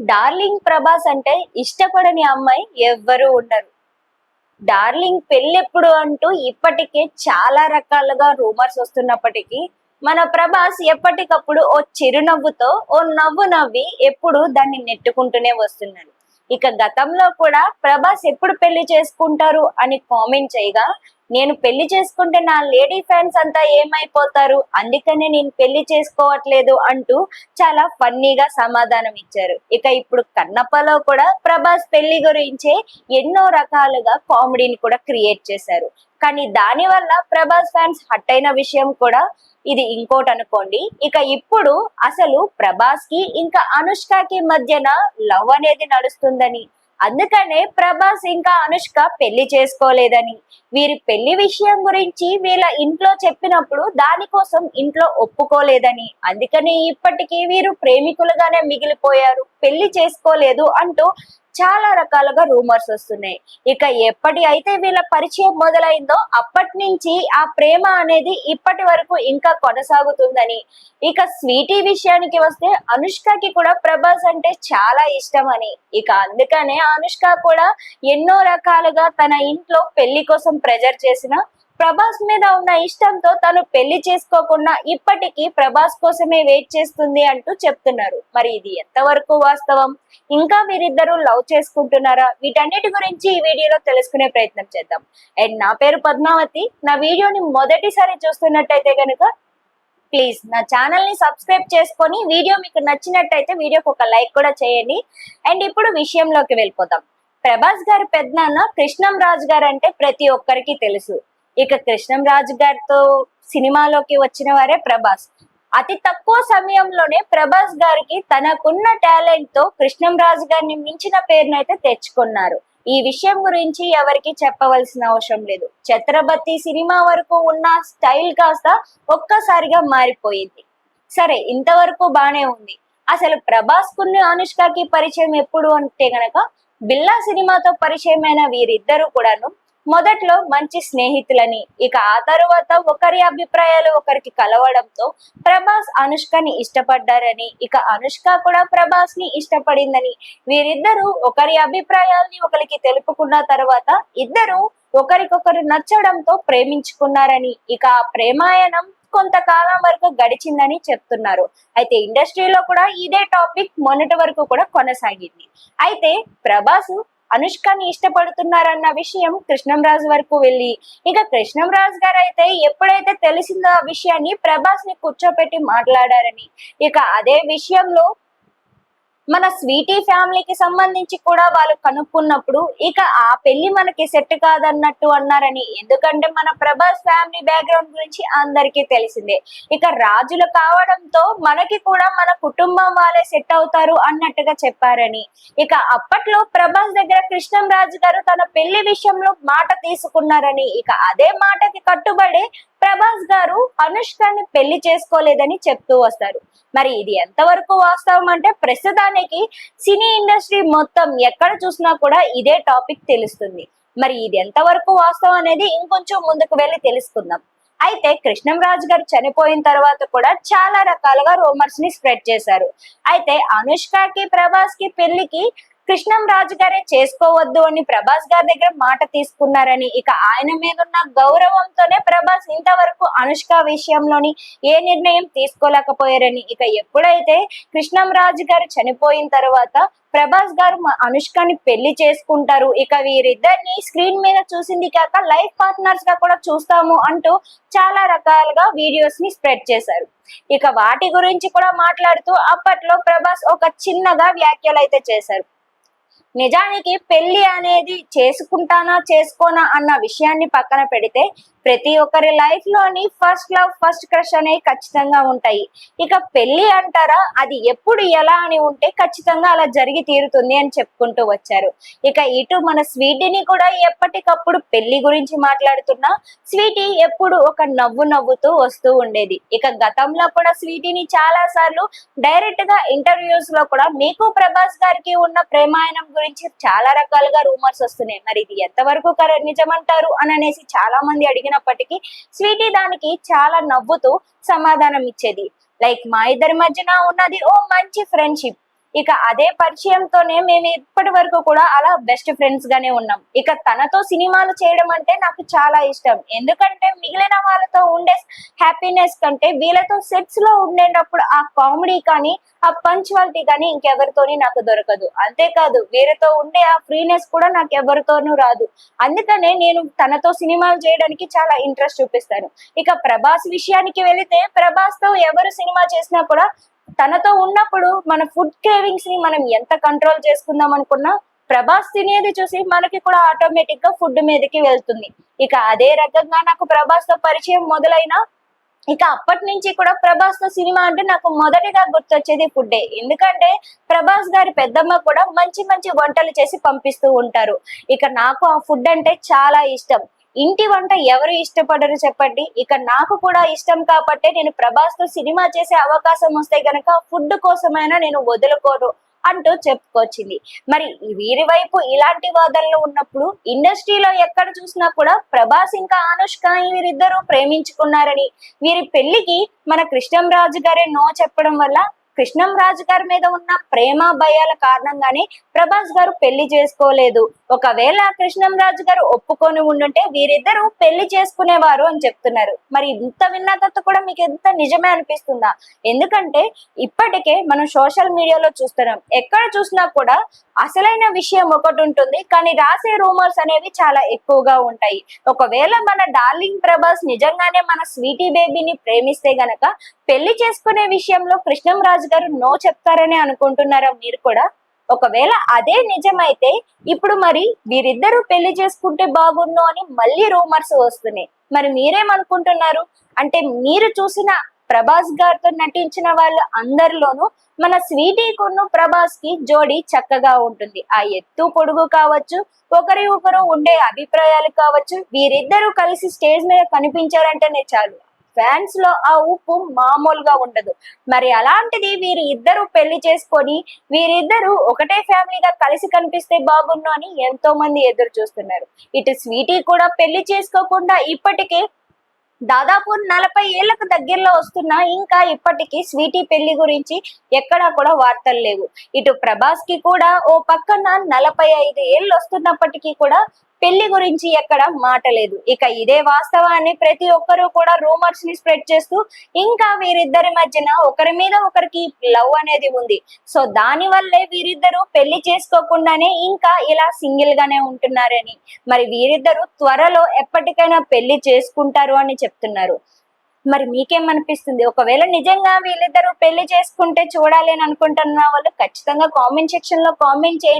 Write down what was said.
Darling Prabhas అంటే ఇష్టపడని అమ్మాయి ఎవ్వరూ ఉండరు. డార్లింగ్ పెళ్ళెప్పుడు అంటూ ఇప్పటికే చాలా రకాలుగా రూమర్స్ వస్తున్నప్పటికీ మన ప్రభాస్ ఎప్పటికప్పుడు ఓ చిరునవ్వుతో ఓ నవ్వు నవ్వి ఎప్పుడు దాన్ని నెట్టుకుంటూనే వస్తున్నాడు. ఇక గతంలో కూడా ప్రభాస్ ఎప్పుడు పెళ్ళి చేసుకుంటారు అని కామెంట్ చేయగా నేను పెళ్ళి చేసుకుంటే నా లేడీ ఫ్యాన్స్ అంతా ఏమైపోతారు? అందుకనే నేను పెళ్ళి చేసుకోవట్లేదు అంటూ చాలా ఫన్నీగా సమాధానం ఇచ్చారు. ఇక ఇప్పుడు కన్నప్పలో కూడా ప్రభాస్ పెళ్ళి గురించే ఎన్నో రకాలుగా కామెడీని కూడా క్రియేట్ చేశారు. కానీ దాని వల్ల ప్రభాస్ ఫ్యాన్స్ హట్ అయిన విషయం కూడా ఇది ఇంకోటి అనుకోండి. ఇక ఇప్పుడు అసలు ప్రభాస్కి ఇంకా అనుష్కకి మధ్యన లవ్ అనేది నడుస్తుందని అందుకనే ప్రభాస్ ఇంకా అనుష్క పెళ్ళి చేసుకోలేదని. వీరి పెళ్ళి విషయం గురించి వీళ్ళ ఇంట్లో చెప్పినప్పుడు దానికోసం ఇంట్లో ఒప్పుకోలేదని. అందుకని ఇప్పటికీ వీరు ప్రేమికులుగానే మిగిలిపోయారు. పెళ్ళి చేసుకోలేదు అంటూ చాలా రకాలుగా రూమర్స్ వస్తున్నాయి. ఇక ఎప్పటి అయితే వీళ్ళ పరిచయం మొదలైందో అప్పటి నుంచి ఆ ప్రేమ అనేది ఇప్పటి వరకు ఇంకా కొనసాగుతుందని. ఇక స్వీటీ విషయానికి వస్తే అనుష్కకి కూడా ప్రభాస్ అంటే చాలా ఇష్టం అని ఇక అందుకనే అనుష్క కూడా ఎన్నో రకాలుగా తన ఇంట్లో పెళ్ళి కోసం ప్రెజర్ చేసిన ప్రభాస్ మీద ఉన్న ఇష్టంతో తను పెళ్ళి చేసుకోకుండా ఇప్పటికీ ప్రభాస్ కోసమే వెయిట్ చేస్తుంది అంటూ చెప్తున్నారు. మరి ఇది ఎంతవరకు వాస్తవం? ఇంకా వీరిద్దరూ లవ్ చేసుకుంటున్నారా? వీటన్నిటి గురించి ఈ వీడియోలో తెలుసుకునే ప్రయత్నం చేద్దాం. అండ్ నా పేరు పద్మావతి. నా వీడియోని మొదటిసారి చూస్తున్నట్టయితే కనుక ప్లీజ్ నా ఛానల్ని సబ్స్క్రైబ్ చేసుకొని వీడియో మీకు నచ్చినట్టయితే వీడియోకి ఒక లైక్ కూడా చేయండి. అండ్ ఇప్పుడు విషయంలోకి వెళ్ళిపోతాం ప్రభాస్ గారి పెద్దనాన్న కృష్ణం రాజు గారు అంటే ప్రతి ఒక్కరికి తెలుసు. ఇక కృష్ణం రాజు గారితో సినిమాలోకి వచ్చిన వారే ప్రభాస్. అతి తక్కువ సమయంలోనే ప్రభాస్ గారికి తనకున్న టాలెంట్తో కృష్ణం రాజు గారిని మించిన పేరునైతే తెచ్చుకున్నారు. ఈ విషయం గురించి ఎవరికి చెప్పవలసిన అవసరం లేదు. ఛత్రపతి సినిమా వరకు ఉన్న స్టైల్ కాస్త ఒక్కసారిగా మారిపోయింది. సరే ఇంతవరకు బానే ఉంది. అసలు ప్రభాస్ కున్ని అనుష్కకి పరిచయం ఎప్పుడు అంటే గనక బిల్లా సినిమాతో పరిచయమైన వీరిద్దరూ కూడాను మొదట్లో మంచి స్నేహితులని. ఇక ఆ తరువాత ఒకరి అభిప్రాయాలు ఒకరికి కలవడంతో ప్రభాస్ అనుష్కని ఇష్టపడ్డారని ఇక అనుష్క కూడా ప్రభాస్ని ఇష్టపడిందని. వీరిద్దరూ ఒకరి అభిప్రాయాల్ని ఒకరికి తెలుపుకున్న తర్వాత ఇద్దరు ఒకరికొకరు నచ్చడంతో ప్రేమించుకున్నారని ఇక ఆ ప్రేమాయణం కొంతకాలం వరకు గడిచిందని చెప్తున్నారు. అయితే ఇండస్ట్రీలో కూడా ఇదే టాపిక్ మొన్నటి వరకు కూడా కొనసాగింది. అయితే ప్రభాస్ అనుష్కని ఇష్టపడుతున్నారన్న విషయం కృష్ణంరాజు వరకు వెళ్ళి. ఇక కృష్ణంరాజు గారు అయితే ఎప్పుడైతే తెలిసిందో ఆ విషయాన్ని ప్రభాస్ని కూర్చోపెట్టి మాట్లాడారని. ఇక అదే విషయంలో మన స్వీటీ ఫ్యామిలీకి సంబంధించి కూడా వాళ్ళు కనుక్కున్నప్పుడు ఇక ఆ పెళ్ళి మనకి సెట్ కాదన్నట్టు అన్నారని ఎందుకంటే మన ప్రభాస్ ఫ్యామిలీ బ్యాక్గ్రౌండ్ గురించి అందరికీ తెలిసిందే. ఇక రాజులు కావడంతో మనకి కూడా మన కుటుంబం వాళ్ళే సెట్ అవుతారు అన్నట్టుగా చెప్పారని. ఇక అప్పట్లో ప్రభాస్ దగ్గర కృష్ణం రాజు గారు తన పెళ్ళి విషయంలో మాట తీసుకున్నారని ఇక అదే మాటకి కట్టుబడి ప్రభాస్ గారు అనుష్కని పెళ్ళి చేసుకోలేదని చెప్తూ వస్తారు. మరి ఇది ఎంతవరకు వాస్తవం అంటే ప్రస్తుతానికి సినీ ఇండస్ట్రీ మొత్తం ఎక్కడ చూసినా కూడా ఇదే టాపిక్ తెలుస్తుంది. మరి ఇది ఎంతవరకు వాస్తవం అనేది ఇంకొంచెం ముందుకు వెళ్ళి తెలుసుకుందాం. అయితే కృష్ణంరాజు గారు చనిపోయిన తర్వాత కూడా చాలా రకాలుగా రూమర్స్ని స్ప్రెడ్ చేశారు. అయితే అనుష్కకి ప్రభాస్కి పెళ్ళికి రాజు గారే చేసుకోవద్దు అని ప్రభాస్ గారి దగ్గర మాట తీసుకున్నారని ఇక ఆయన మీద ఉన్న గౌరవంతోనే ప్రభాస్ ఇంతవరకు అనుష్క విషయంలోని ఏ నిర్ణయం తీసుకోలేకపోయారని ఇక ఎప్పుడైతే కృష్ణం రాజు గారు చనిపోయిన తర్వాత ప్రభాస్ గారు మా అనుష్కని పెళ్ళి చేసుకుంటారు ఇక వీరిద్దరిని స్క్రీన్ మీద చూసింది కాక లైఫ్ పార్ట్నర్స్గా కూడా చూస్తాము అంటూ చాలా రకాలుగా వీడియోస్ని స్ప్రెడ్ చేశారు. ఇక వాటి గురించి కూడా మాట్లాడుతూ అప్పట్లో ప్రభాస్ ఒక చిన్నగా వ్యాఖ్యలు అయితే చేశారు. నిజానికి పెళ్ళి అనేది చేసుకుంటానా చేసుకోనా అన్న విషయాన్ని పక్కన పెడితే ప్రతి ఒక్కరి లైఫ్లోని ఫస్ట్ లవ్ ఫస్ట్ క్రష్ అనేవి ఖచ్చితంగా ఉంటాయి. ఇక పెళ్ళి అంటారా? అది ఎప్పుడు ఎలా అని ఉంటే ఖచ్చితంగా అలా జరిగి తీరుతుంది అని చెప్పుకుంటూ వచ్చారు. ఇక ఇటు మన స్వీటీని కూడా ఎప్పటికప్పుడు పెళ్ళి గురించి మాట్లాడుతున్నా స్వీటీ ఎప్పుడు ఒక నవ్వు నవ్వుతూ వస్తూ ఉండేది. ఇక గతంలో కూడా స్వీటీని చాలా సార్లు డైరెక్ట్గా ఇంటర్వ్యూస్లో కూడా మీకు ప్రభాస్ గారికి ఉన్న ప్రేమాయణం గురించి చాలా రకాలుగా రూమర్స్ వస్తున్నాయి. మరి ఇది ఎంతవరకు నిజమంటారు? అని అనేసి చాలా మంది అడిగిన ఉన్నప్పటికీ స్వీటీ దానికి చాలా నవ్వుతూ సమాధానం ఇచ్చేది. లైక్ మా ఇద్దరి మధ్యన ఉన్నది ఓ మంచి ఫ్రెండ్షిప్. ఇక అదే పరిచయంతోనే మేము ఇప్పటి వరకు కూడా అలా బెస్ట్ ఫ్రెండ్స్ గానే ఉన్నాం. ఇక తనతో సినిమాలు చేయడం అంటే నాకు చాలా ఇష్టం. ఎందుకంటే మిగిలిన వాళ్ళతో ఉండే హ్యాపీనెస్ కంటే వీళ్ళతో సెట్స్లో ఉండేటప్పుడు ఆ కామెడీ కానీ ఆ పంచువాలిటీ కానీ ఇంకెవరితోని నాకు దొరకదు. అంతేకాదు వీరితో ఉండే ఆ ఫ్రీనెస్ కూడా నాకు ఎవరితోనూ రాదు. అందుకనే నేను తనతో సినిమాలు చేయడానికి చాలా ఇంట్రెస్ట్ చూపిస్తాను. ఇక ప్రభాస్ విషయానికి వెళితే ప్రభాస్తో ఎవరు సినిమా చేసినా కూడా తనతో ఉన్నప్పుడు మన ఫుడ్ క్రేవింగ్స్ని మనం ఎంత కంట్రోల్ చేసుకుందాం అనుకున్నా ప్రభాస్ తినేది చూసి మనకి కూడా ఆటోమేటిక్గా ఫుడ్ మీదకి వెళ్తుంది. ఇక అదే రకంగా నాకు ప్రభాస్తో పరిచయం మొదలైన ఇక అప్పటి నుంచి కూడా ప్రభాస్తో సినిమా అంటే నాకు మొదటిగా గుర్తొచ్చేది ఫుడ్డే ఎందుకంటే ప్రభాస్ గారి పెద్దమ్మ కూడా మంచి మంచి వంటలు చేసి పంపిస్తూ ఉంటారు. ఇక నాకు ఆ ఫుడ్ అంటే చాలా ఇష్టం. ఇంటి వంట ఎవరు ఇష్టపడరు చెప్పండి. ఇక నాకు కూడా ఇష్టం కాబట్టి నేను ప్రభాస్తో సినిమా చేసే అవకాశం వస్తే గనక ఫుడ్ కోసమైనా నేను వదులుకోను అంటూ చెప్పుకొచ్చింది. మరి వీరి వైపు ఇలాంటి వాదనలు ఉన్నప్పుడు ఇండస్ట్రీలో ఎక్కడ చూసినా కూడా ప్రభాస్ ఇంకా అనుష్క వీరిద్దరూ ప్రేమించుకున్నారని వీరి పెళ్ళికి మన కృష్ణంరాజు గారే నో చెప్పడం వల్ల కృష్ణం రాజు గారి మీద ఉన్న ప్రేమ భయాల కారణంగానే ప్రభాస్ గారు పెళ్ళి చేసుకోలేదు. ఒకవేళ కృష్ణం రాజు గారు ఒప్పుకొని ఉండుంటే వీరిద్దరూ పెళ్ళి చేసుకునేవారు అని చెప్తున్నారు. మరి ఇంత విన్న తర్వాత కూడా మీకు ఎంత నిజమే అనిపిస్తుందా? ఎందుకంటే ఇప్పటికే మనం సోషల్ మీడియాలో చూస్తున్నాం. ఎక్కడ చూసినా కూడా అసలైన విషయం ఒకటి ఉంటుంది కానీ రాసే రూమర్స్ అనేవి చాలా ఎక్కువగా ఉంటాయి. ఒకవేళ మన డార్లింగ్ ప్రభాస్ నిజంగానే మన స్వీటీ బేబీని ప్రేమిస్తే గనక పెళ్ళి చేసుకునే విషయంలో కృష్ణం రాజు గారు నో చెప్తారని అనుకుంటున్నారా మీరు కూడా? ఒకవేళ అదే నిజమైతే ఇప్పుడు మరి వీరిద్దరూ పెళ్ళి చేసుకుంటే బాగుండు అని మళ్ళీ రూమర్స్ వస్తున్నాయి. మరి మీరేమనుకుంటున్నారు? అంటే మీరు చూసిన ప్రభాస్ గారితో నటించిన వాళ్ళ అందరిలోనూ మన స్వీటీ కొన్ను ప్రభాస్కి జోడి చక్కగా ఉంటుంది. ఆ ఎత్తు పొడుగు కావచ్చు ఒకరి ఒకరు ఉండే అభిప్రాయాలు కావచ్చు వీరిద్దరూ కలిసి స్టేజ్ మీద కనిపించారంటేనే చాలు. ఫ్యాన్స్లో ఆ ఉప్పు మామూలుగా ఉండదు. మరి అలాంటిది వీరి ఇద్దరు పెళ్ళి చేసుకొని వీరిద్దరు ఒకటే ఫ్యామిలీగా కలిసి కనిపిస్తే బాగుండు అని ఎంతో మంది ఎదురు చూస్తున్నారు. ఇటు స్వీటీ కూడా పెళ్ళి చేసుకోకుండా ఇప్పటికే దాదాపు నలభై ఏళ్ళకు దగ్గరలో వస్తున్నా ఇంకా ఇప్పటికీ స్వీటీ పెళ్ళి గురించి ఎక్కడా కూడా వార్తలు లేవు. ఇటు ప్రభాస్కి కూడా ఓ పక్కన నలభై ఐదు ఏళ్ళు వస్తున్నప్పటికీ కూడా పెళ్ళి గురించి ఎక్కడ మాట లేదు. ఇక ఇదే వాస్తవాన్ని ప్రతి ఒక్కరూ కూడా రూమర్స్ని స్ప్రెడ్ చేస్తూ ఇంకా వీరిద్దరి మధ్యన ఒకరి మీద ఒకరికి లవ్ అనేది ఉంది. సో దాని వల్లే వీరిద్దరూ పెళ్ళి చేసుకోకుండానే ఇంకా ఇలా సింగిల్ గానే ఉంటున్నారని. మరి వీరిద్దరూ త్వరలో ఎప్పటికైనా పెళ్ళి చేసుకుంటారు అని చెప్తున్నారు. మరి మీకేమనిపిస్తుంది? ఒకవేళ నిజంగా వీళ్ళిద్దరూ పెళ్ళి చేసుకుంటే చూడాలి అని అనుకుంటున్న వాళ్ళు ఖచ్చితంగా కామెంట్ సెక్షన్లో కామెంట్ చేయండి.